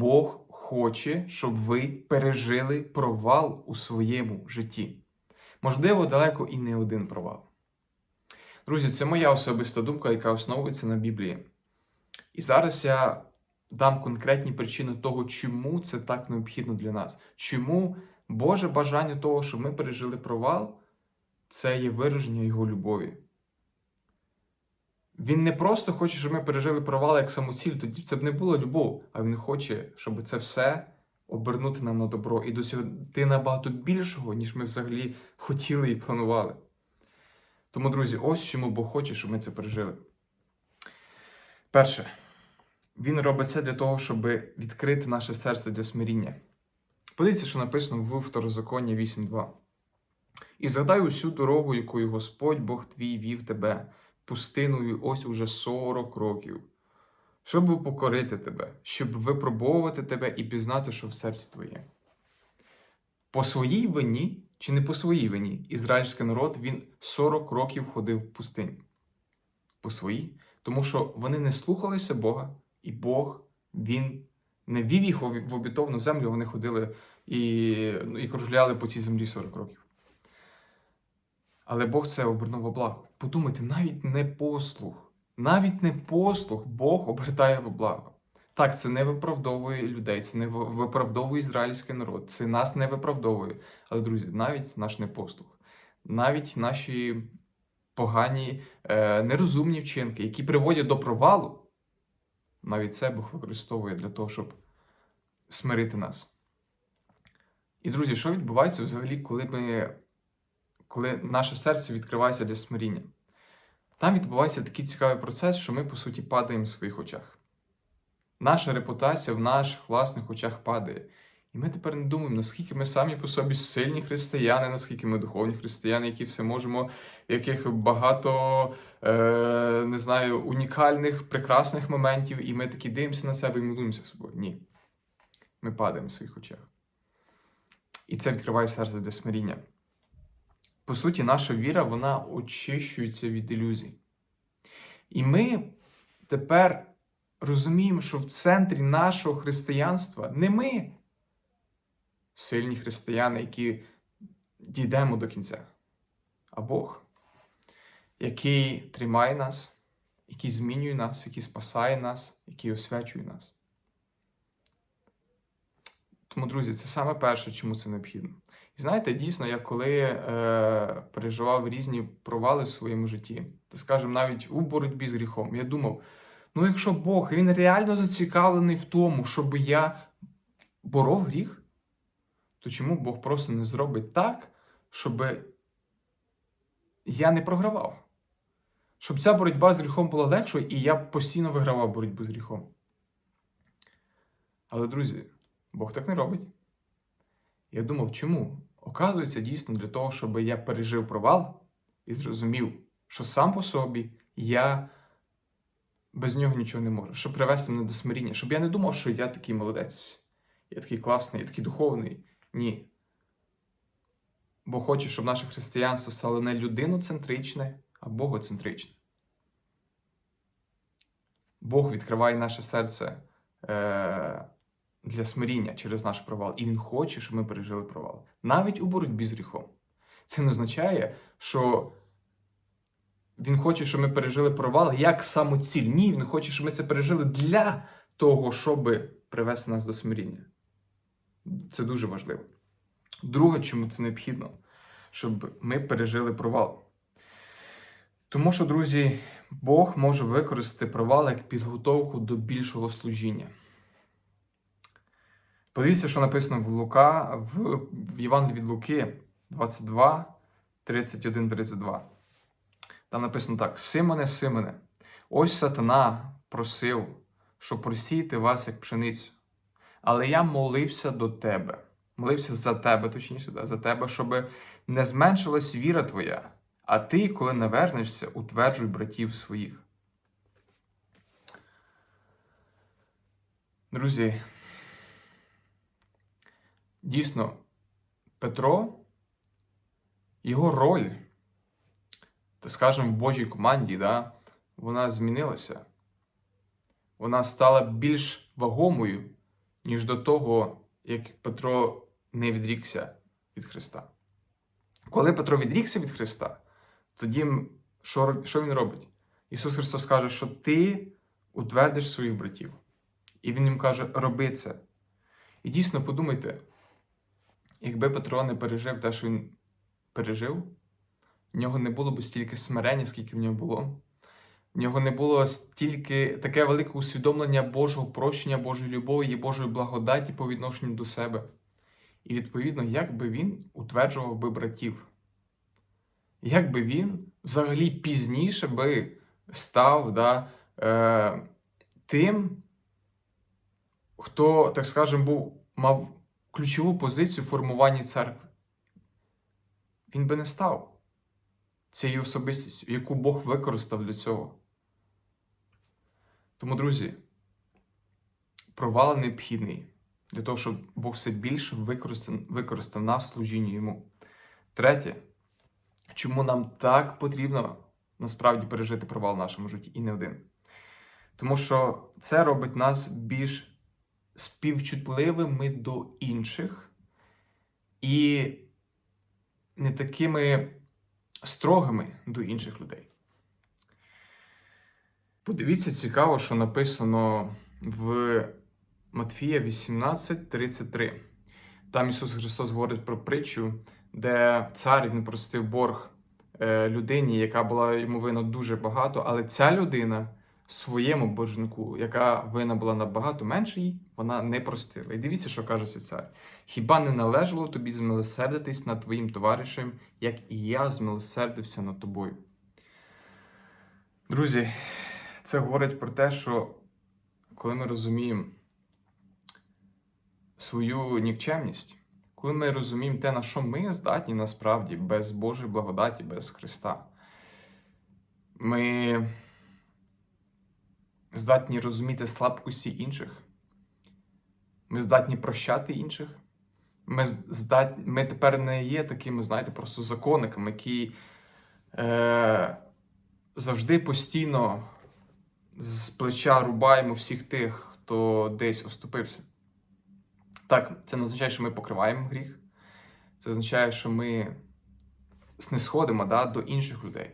Бог хоче, щоб ви пережили провал у своєму житті. Можливо, далеко і не один провал. Друзі, це моя особиста думка, яка основується на Біблії. І зараз я дам конкретні причини того, чому це так необхідно для нас. Чому Боже бажання того, щоб ми пережили провал, це є вираження Його любові. Він не просто хоче, щоб ми пережили провал як самоціль, тоді це б не було любов, а він хоче, щоб це все обернути нам на добро і досягти набагато більшого, ніж ми взагалі хотіли і планували. Тому, друзі, ось чому Бог хоче, щоб ми це пережили. Перше, він робить це для того, щоб відкрити наше серце для смиріння. Подивіться, що написано в Второзаконні 8.2. І згадай усю дорогу, якою Господь Бог твій вів тебе пустиною ось уже 40 років, щоб покорити тебе, щоб випробовувати тебе і пізнати, що в серці твоє. По своїй вині чи не по своїй вині, ізраїльський народ він 40 років ходив в пустині. По своїй, тому що вони не слухалися Бога, і Бог він не вів їх в обітовну землю, вони ходили і, ну, і кружляли по цій землі 40 років. Але Бог це обернув во благо. Подумайте, навіть не послух, навіть не послух Бог обертає во благо. Так, це не виправдовує людей, це не виправдовує ізраїльський народ, це нас не виправдовує. Але, друзі, навіть наш непослух, навіть наші погані, е, нерозумні вчинки, які приводять до провалу, навіть це Бог використовує для того, щоб смирити нас. І, друзі, що відбувається взагалі, коли ми коли наше серце відкривається для смиріння. Там відбувається такий цікавий процес, що ми, по суті, падаємо в своїх очах. Наша репутація в наших власних очах падає. І ми тепер не думаємо, наскільки ми самі по собі сильні християни, наскільки ми духовні християни, які все можемо, яких багато е, не знаю, унікальних, прекрасних моментів, і ми такі дивимося на себе і милуємося собою. Ні. Ми падаємо в своїх очах. І це відкриває серце для смиріння. По суті, наша віра вона очищується від ілюзій. І ми тепер розуміємо, що в центрі нашого християнства не ми, сильні християни, які дійдемо до кінця, а Бог, який тримає нас, який змінює нас, який спасає нас, який освячує нас. Тому, друзі, це саме перше, чому це необхідно. Знаєте, дійсно, я коли е, переживав різні провали в своєму житті, то скажімо, навіть у боротьбі з гріхом, я думав: ну, якщо Бог він реально зацікавлений в тому, щоб я боров гріх, то чому Бог просто не зробить так, щоб я не програвав? Щоб ця боротьба з гріхом була легшою, і я постійно вигравав боротьбу з гріхом. Але, друзі, Бог так не робить. Я думав, чому? Оказується, дійсно, для того, щоб я пережив провал і зрозумів, що сам по собі я без нього нічого не можу, щоб привести мене до смиріння, щоб я не думав, що я такий молодець, я такий класний, я такий духовний. Ні. Бо хочу, щоб наше християнство стало не людиноцентричне, а богоцентричне. Бог відкриває наше серце. Е- для смиріння через наш провал, і він хоче, щоб ми пережили провал. Навіть у боротьбі з гріхом. Це не означає, що він хоче, щоб ми пережили провал як самоціль. Ні, він хоче, щоб ми це пережили для того, щоб привести нас до смиріння. Це дуже важливо. Друге, чому це необхідно, щоб ми пережили провал. Тому що, друзі, Бог може використати провал як підготовку до більшого служіння. Подивіться, що написано в Лука, в, в Євангелії від Луки 22, 31, 32. Там написано так: Симоне, Симоне, ось сатана просив, щоб просіяти вас як пшеницю. Але я молився до тебе, молився за тебе, точніше, за тебе, щоб не зменшилась віра твоя, а ти, коли навернешся, утверджуй братів своїх. Друзі. Дійсно, Петро, його роль, так скажемо, в Божій команді, да, вона змінилася. Вона стала більш вагомою, ніж до того, як Петро не відрікся від Христа. Коли Петро відрікся від Христа, тоді що, що він робить? Ісус Христос каже, що ти утвердиш своїх братів. І Він їм каже, роби це. І дійсно подумайте, якби Петро не пережив те, що він пережив, в нього не було б стільки смирення, скільки в нього було. В нього не було стільки таке велике усвідомлення Божого прощення, Божої любові і Божої благодаті по відношенню до себе. І відповідно, як би він утверджував би братів? Як би він взагалі пізніше би став да, е, тим, хто, так скажемо, був, мав ключову позицію в формуванні церкви? Він би не став цією особистістю, яку Бог використав для цього. Тому, друзі, провал необхідний для того, щоб Бог все більше використав, використав нас в служінні йому. Третє, чому нам так потрібно насправді пережити провал в нашому житті і не один. Тому що це робить нас більш співчутливими до інших і не такими строгими до інших людей. Подивіться, цікаво, що написано в Матфія 18:33. Там Ісус Христос говорить про притчу, де цар він простив борг е, людині, яка була йому винна дуже багато, але ця людина своєму боржнику, яка винна була набагато менше їй, вона не простила. І дивіться, що каже цар: хіба не належало тобі змилосердитись над твоїм товаришем, як і я змилосердився над тобою? Друзі, це говорить про те, що коли ми розуміємо свою нікчемність, коли ми розуміємо те, на що ми здатні насправді без Божої благодаті, без Христа, ми здатні розуміти слабкості інших, ми здатні прощати інших. Ми, здатні, ми тепер не є такими, знаєте, просто законниками, які е, завжди постійно з плеча рубаємо всіх тих, хто десь оступився. Так, це не означає, що ми покриваємо гріх. Це означає, що ми снисходимо да, до інших людей.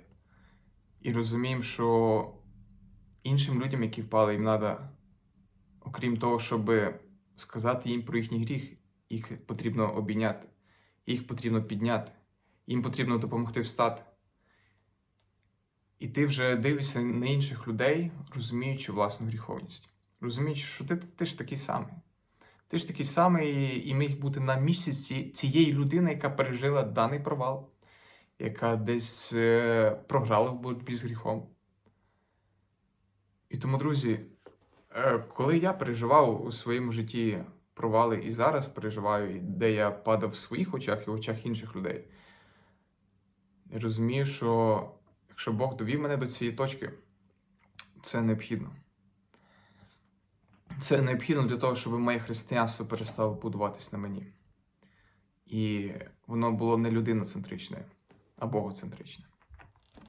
І розуміємо, що іншим людям, які впали, їм треба, окрім того, щоб сказати їм про їхній гріх, їх потрібно обійняти, їх потрібно підняти, їм потрібно допомогти встати. І ти вже дивишся на інших людей, розуміючи власну гріховність. Розуміючи, що ти, ти ж такий самий. Ти ж такий самий і міг бути на місці цієї людини, яка пережила даний провал, яка десь е, програла в боротьбі з гріхом. І тому, друзі, е, коли я переживав у своєму житті провали і зараз переживаю, де я падав в своїх очах і в очах інших людей, я розумію, що якщо Бог довів мене до цієї точки, це необхідно. Це необхідно для того, щоб моє християнство перестало будуватись на мені. І воно було не людиноцентричне, а богоцентричне.